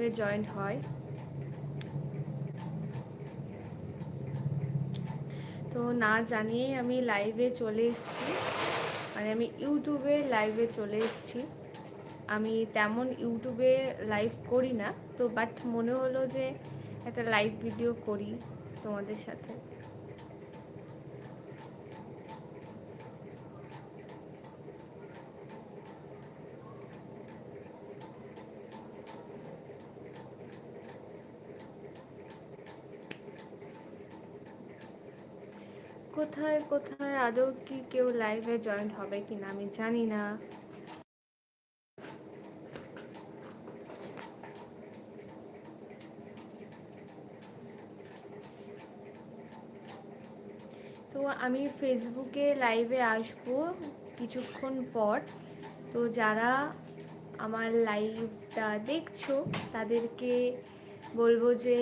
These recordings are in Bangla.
লাইভে জয়েন্ট হয়। তো না জানিয়েই আমি লাইভে চলে এসেছি। মানে আমি ইউটিউবে লাইভে চলে এসেছি। আমি তেমন ইউটিউবে লাইভ করি না, তো বাট মনে হলো যে একটা লাইভ ভিডিও করি তোমাদের সাথে। কোথায় কোথায়, আদৌ কি কেউ লাইভে জয়েন হবে কিনা আমি জানি না। তো আমি ফেসবুকে লাইভে আসব কিছুক্ষণ পর। তো যারা আমার লাইভটা দেখছ, তাদেরকে বলব যে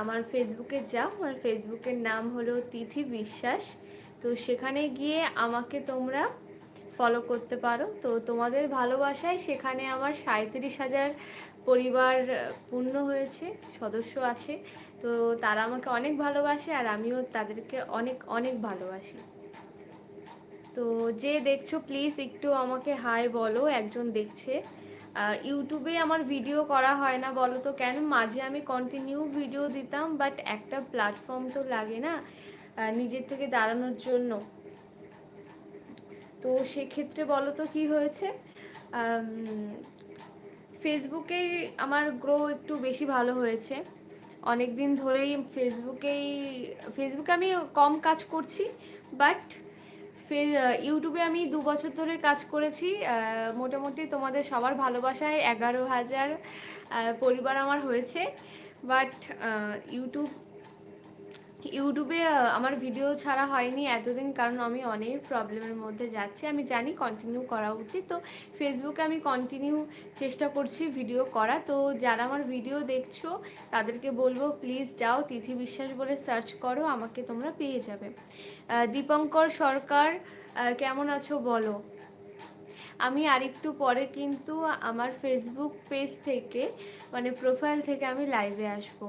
আমার ফেসবুকে যাও। আমার ফেসবুকের নাম হলো তিথি বিশ্বাস। তো সেখানে গিয়ে আমাকে তোমরা ফলো করতে পারো। তো তোমাদের ভালোবাসায় সেখানে আমার সাঁত্রিশ হাজার পরিবার পূর্ণ হয়েছে, সদস্য আছে। তো তারা আমাকে অনেক ভালোবাসে আর আমিও তাদেরকে অনেক অনেক ভালোবাসি। তো যে দেখছ প্লিজ একটু আমাকে হাই বলো। একজন দেখছে। ইউটিউবে আমার ভিডিও করা হয় না বলো তো কেন? মাঝে আমি কন্টিনিউ ভিডিও দিতাম বাট একটা প্ল্যাটফর্ম তো লাগে না নিজের থেকে দাঁড়ানোর জন্য। তো সেক্ষেত্রে বলো তো কী হয়েছে? ফেসবুকেই আমার গ্রো একটু বেশি ভালো হয়েছে। অনেক দিন ধরেই ফেসবুকেই ফেসবুকে আমি কম কাজ করছি বাট ফের ইউটিউবে আমি দু বছর ধরে কাজ করেছি। মোটামুটি তোমাদের সবার ভালোবাসায় এগারো হাজার পরিবার আমার হয়েছে। বাট ইউটিউব ইউটিউবে আমার ভিডিও ছাড়া হয়নি এতদিন, কারণ আমি অনেক প্রবলেমের মধ্যে যাচ্ছি। আমি জানি কন্টিনিউ করা উচিত। তো ফেসবুকে আমি কন্টিনিউ চেষ্টা করছি ভিডিও করা। তো যারা আমার ভিডিও দেখছ, তাদেরকে বলব প্লিজ যাও, তিথি বিশ্বাস বলে সার্চ করো, আমাকে তোমরা পেয়ে যাবে। দীপঙ্কর সরকার কেমন আছো বলো? আমি আরেকটু পরে কিন্তু আমার ফেসবুক পেজ থেকে মানে প্রোফাইল থেকে আমি লাইভে আসব।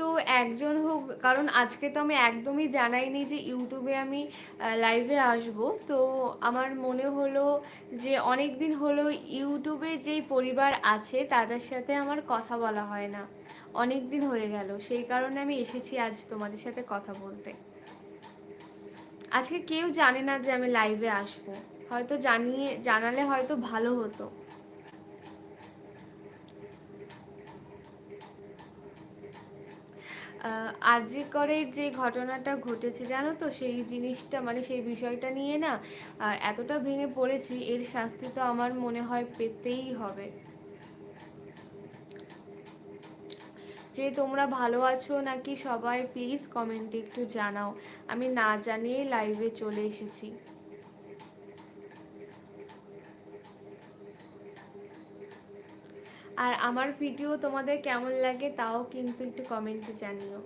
তো একজন হোক, কারণ আজকে তো আমি একদমই জানাইনি যে ইউটিউবে আমি লাইভে আসব। তো আমার মনে হলো যে অনেক দিন হলো ইউটিউবে যেই পরিবার আছে, তাদের সাথে আমার কথা বলা হয় না। অনেক দিন হয়ে গেল, সেই কারণে আমি এসেছি আজ তোমাদের সাথে কথা বলতে। আজকে কেউ জানে না যে আমি লাইভে আসব। হয়তো জানিয়ে, জানালে হয়তো ভালো হতো। আরজি করের যে ঘটনাটা ঘটেছে, জানো তো? সেই জিনিসটা মানে সেই বিষয়টা নিয়ে না এতটা ভেঙে পড়েছি, এর শাস্তি তো আমার মনে হয় পেতেই হবে। যে তোমরা ভালো আছো নাকি সবাই প্লিজ কমেন্টে একটু জানাও। আমি না জানিয়ে লাইভে চলে এসেছি। আর আমার ভিডিও তোমাদের কেমন লাগে তাও কিন্তু একটু কমেন্টে জানিও।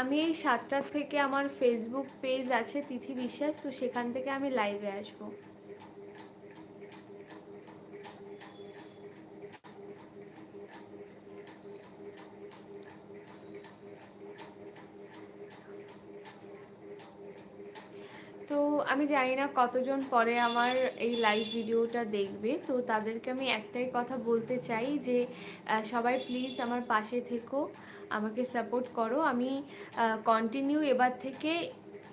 আমি এই সাতটার থেকে আমার ফেসবুক পেজ আছে তিথি বিশ্বাস, তো সেখান থেকে আমি লাইভে আসব তো আমি জানি না কতজন পরে আমার এই লাইভ ভিডিওটা দেখবে, তো তাদেরকে আমি একটাই কথা বলতে চাই যে সবাই প্লিজ আমার পাশে থেকো, আমাকে সাপোর্ট করো। আমি কন্টিনিউ এবার থেকে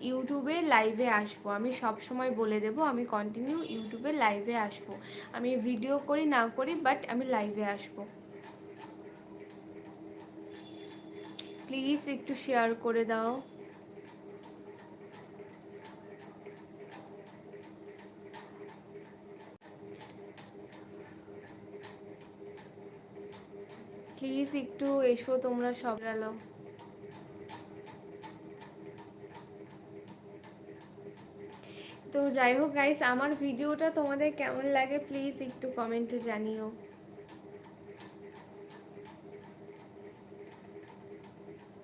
ইউটিউবে লাইভে আসব। আমি সব সময় বলে দেব, আমি কন্টিনিউ ইউটিউবে লাইভে আসব। আমি ভিডিও করি, না করি বাট আমি লাইভে আসব। প্লিজ একটু শেয়ার করে দাও। প্লিজ একটু এসো, তোমরা সব গেল। তো যাই হোক গাইস আমার ভিডিওটা তোমাদের কেমন লাগে প্লিজ একটু কমেন্টে জানিও।